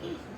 Thank you.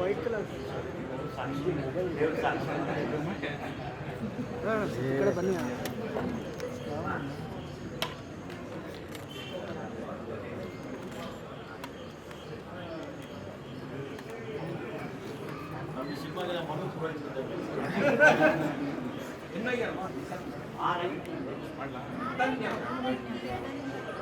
White colour ఇక్కడ పని என்ன ஆரை பண்ணலாம்